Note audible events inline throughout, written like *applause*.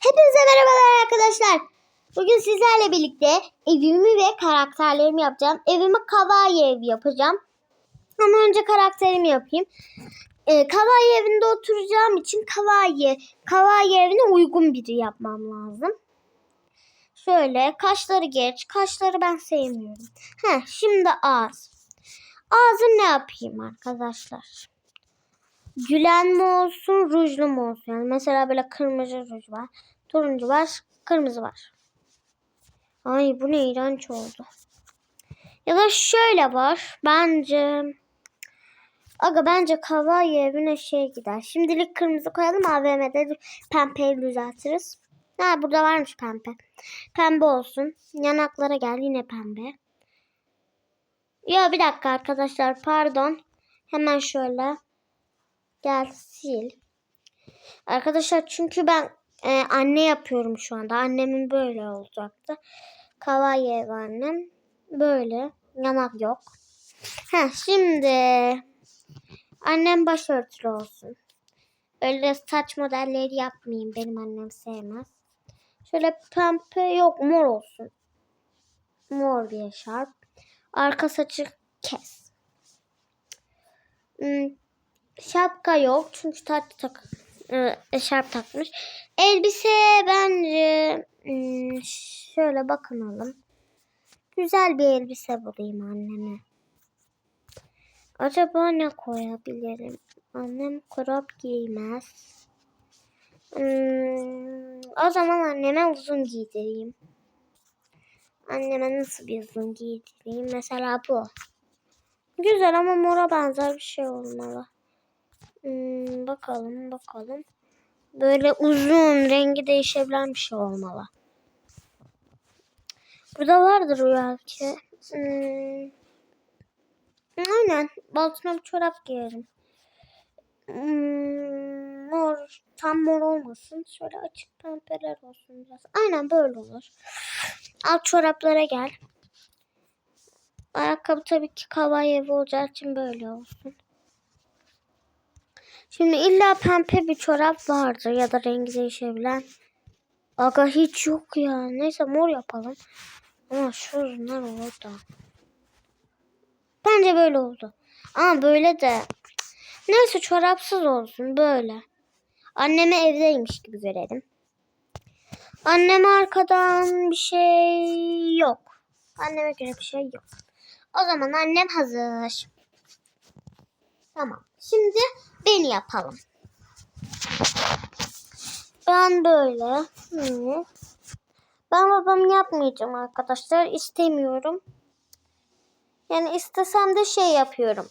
Hepinize merhabalar arkadaşlar. Bugün sizlerle birlikte evimi ve karakterlerimi yapacağım. Evimi kawaii ev yapacağım. Ama önce karakterimi yapayım. Ee, kawaii evinde oturacağım için kawaii, kawaii evine uygun biri yapmam lazım. Şöyle kaşları geç. Kaşları ben sevmiyorum. Heh, şimdi ağız. Ağzı ne yapayım arkadaşlar? Gülen mi olsun, rujlu mu olsun? Yani mesela böyle kırmızı ruj var, turuncu var, kırmızı var. Ay bu ne iğrenç oldu. Ya da şöyle var. Bence Aga bence kawaii evine şey gider. Şimdilik kırmızı koyalım AVM'de pembeyi düzeltiriz. Ha burada varmış pembe. Pembe olsun. Yanaklara gel yine pembe. Ya bir dakika arkadaşlar pardon. Hemen şöyle Gel sil. Arkadaşlar çünkü ben e, anne yapıyorum şu anda. Annemin böyle olacaktı. Kawaii ev annem. Böyle. Yanak yok. Heh, şimdi annem başörtülü olsun. Öyle saç modelleri yapmayayım. Benim annem sevmez. Şöyle pembe yok mor olsun. Mor bir eşarp. Arka saçı kes. Hmm, Şapka yok çünkü taç tak e, eşarp takmış. Elbise bence hmm, şöyle bakınalım. Güzel bir elbise bulayım anneme. Acaba ne koyabilirim? Annem crop giymez. Hmm, o zaman anneme uzun giydireyim. Anneme nasıl bir uzun giydireyim? Mesela bu. Güzel ama mora benzer bir şey olmalı. Hmm, bakalım bakalım. Böyle uzun rengi değişebilen bir şey olmalı. Burada vardır belki. Hmm. Aynen. Altına bir çorap giyerim. Hmm, mor. Tam mor olmasın. Şöyle açık pembeler olsun biraz. Aynen böyle olur. Alt çoraplara gel. Ayakkabı tabii ki kawaii evi olacağı için böyle olsun. Şimdi illa pembe bir çorap vardır ya da rengi değişebilen. Aga hiç yok ya. Neyse mor yapalım. Ama şunlar orada. Bence böyle oldu. Ama böyle de. Neyse çorapsız olsun böyle. Anneme evdeymiş gibi görelim. Anneme arkadan bir şey yok. Anneme göre bir şey yok. O zaman annem hazır. Tamam. Şimdi beni yapalım. Ben böyle. Ben babamı yapmayacağım arkadaşlar. İstemiyorum. Yani istesem de şey yapıyorum.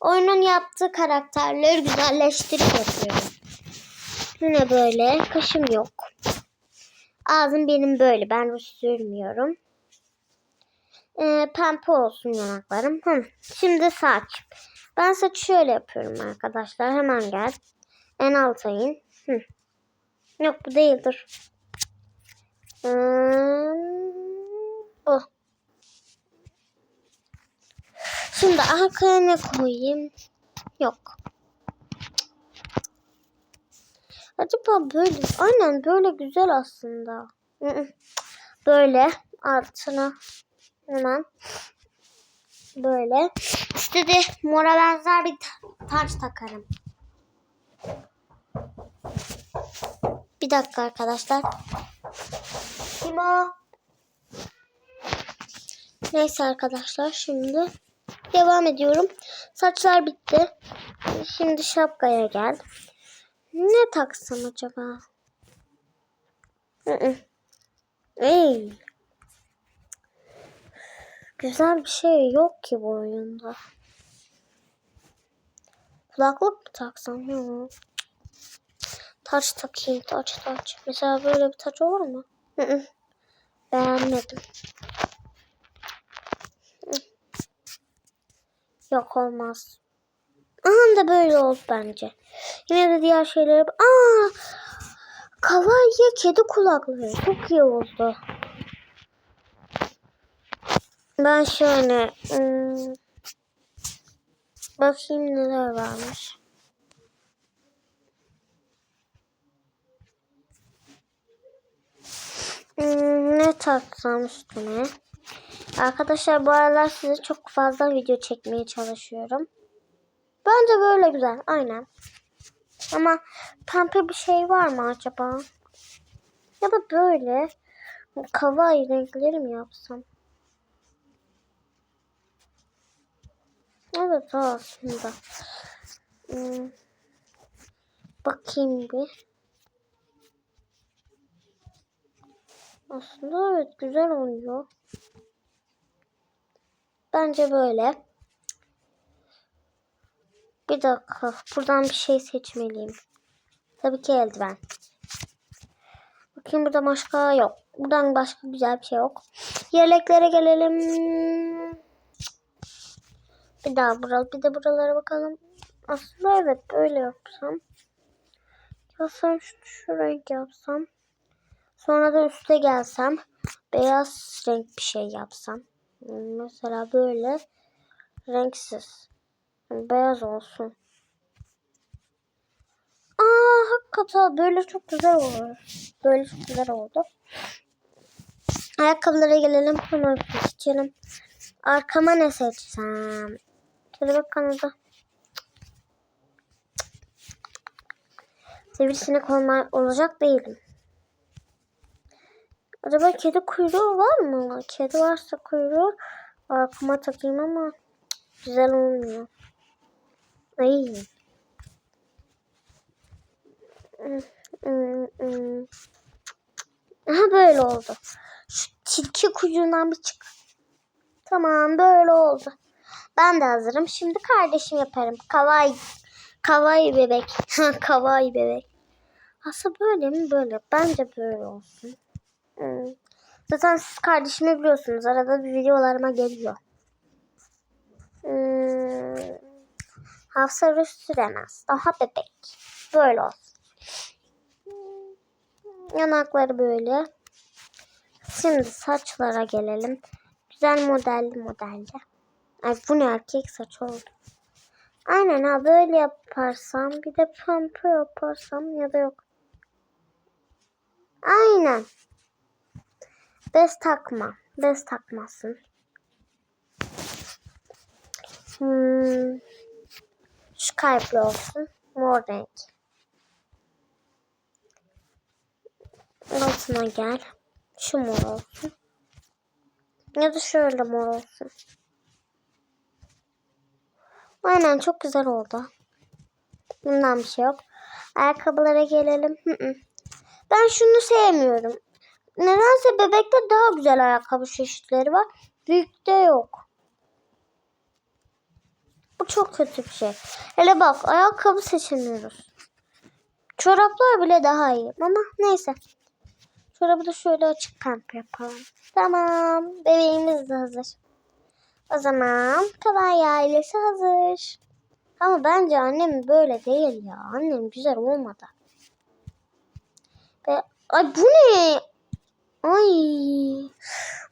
Oyunun yaptığı karakterleri güzelleştirip yapıyorum. Yine böyle. Kaşım yok. Ağzım benim böyle. Ben ruj sürmüyorum. Ee, pembe olsun yanaklarım. Hı. Şimdi saç. Ben saçı şöyle yapıyorum arkadaşlar. Hemen gel. En alta in. Hı. Yok bu değildir. Hmm, bu. Şimdi arkaya ne koyayım? Yok. Acaba böyle, aynen böyle güzel aslında. Böyle altına hemen böyle. İşte de mora benzer bir taç takarım. Bir dakika arkadaşlar. Kim o? Neyse arkadaşlar şimdi devam ediyorum. Saçlar bitti. Şimdi şapkaya gel. Ne taksam acaba? Ey. Güzel bir şey yok ki bu oyunda. Kulaklık mı taksam? Yok. Taç takayım. Taç taç. Mesela böyle bir taç olur mu? Beğenmedim. Yok olmaz. Aha da böyle oldu bence. Yine de diğer şeyleri... Aa! Kawaii kedi kulaklığı. Çok iyi oldu. Ben şöyle ım, bakayım neler varmış. taksam üstüne. Arkadaşlar bu aralar size çok fazla video çekmeye çalışıyorum. Bence böyle güzel. Aynen. Ama pembe bir şey var mı acaba? Ya da böyle kawaii renkleri mi yapsam? Evet aslında. Hmm. Bakayım bir. Aslında evet güzel oluyor. Bence böyle. Bir dakika. Buradan bir şey seçmeliyim. Tabii ki eldiven. Bakayım burada başka yok. Buradan başka güzel bir şey yok. Yeleklere gelelim. Bir daha buralı, bir de buralara bakalım. Aslında evet böyle yapsam. Yapsam şu, şu renk yapsam. Sonra da üste gelsem. Beyaz renk bir şey yapsam. Mesela böyle. Renksiz. Beyaz olsun. Aa hakikaten böyle çok güzel olur. Böyle çok güzel oldu. Ayakkabılara gelelim. Hemen seçelim. Arkama ne seçsem? Kelebek kanadı. Sivrisinek olma, olacak değilim. Acaba kedi kuyruğu var mı? Kedi varsa kuyruğu arkama takayım ama güzel olmuyor. Ay. Aha böyle oldu. Şu tilki kuyruğundan bir çık. Tamam böyle oldu. Ben de hazırım. Şimdi kardeşim yaparım. Kawaii. Kawaii bebek. *laughs* Kawaii bebek. Aslında böyle mi böyle? Bence böyle olsun. Hmm. Zaten siz kardeşimi biliyorsunuz. Arada bir videolarıma geliyor. Hmm. Hafsa Rus süremez. Daha bebek. Böyle olsun. Yanakları böyle. Şimdi saçlara gelelim. Güzel modelli modelli. Ay bu ne erkek saç oldu. Aynen ha böyle yaparsam bir de pampa yaparsam ya da yok. Aynen. Bez takma. Bez takmasın. Hmm. Şu kalpli olsun. Mor renk. Altına gel. Şu mor olsun. Ya da şöyle mor olsun. Aynen çok güzel oldu. Bundan bir şey yok. Ayakkabılara gelelim. Hı hı. Ben şunu sevmiyorum. Nedense bebekte daha güzel ayakkabı çeşitleri var. Büyükte yok. Bu çok kötü bir şey. Hele bak ayakkabı seçemiyoruz. Çoraplar bile daha iyi ama neyse. Çorabı da şöyle açık pembe yapalım. Tamam. Bebeğimiz de hazır. O zaman Kawaii ailesi hazır. Ama bence annem böyle değil ya. Annem güzel olmadı. Ve, ay bu ne? Ay.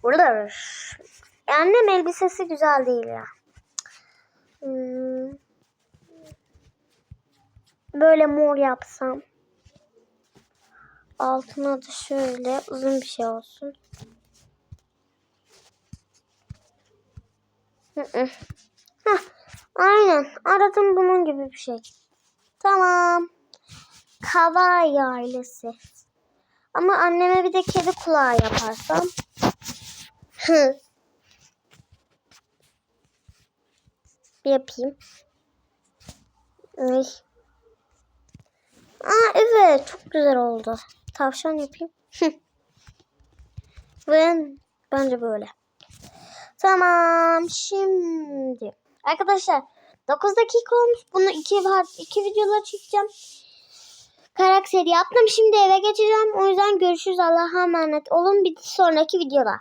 Burada. Annem elbisesi güzel değil ya. Hmm. Böyle mor yapsam. Altına da şöyle uzun bir şey olsun. Hı hı. Heh, aynen. Aradım bunun gibi bir şey. Tamam. Kawaii ailesi. Ama anneme bir de kedi kulağı yaparsam. Hı. Bir yapayım. Ay. Aa evet çok güzel oldu. Tavşan yapayım. Ve bence böyle. Tamam şimdi. Arkadaşlar 9 dakika olmuş. Bunu iki, iki videolar çekeceğim. Karakteri yaptım. Şimdi eve geçeceğim. O yüzden görüşürüz. Allah'a emanet olun. Bir sonraki videoda.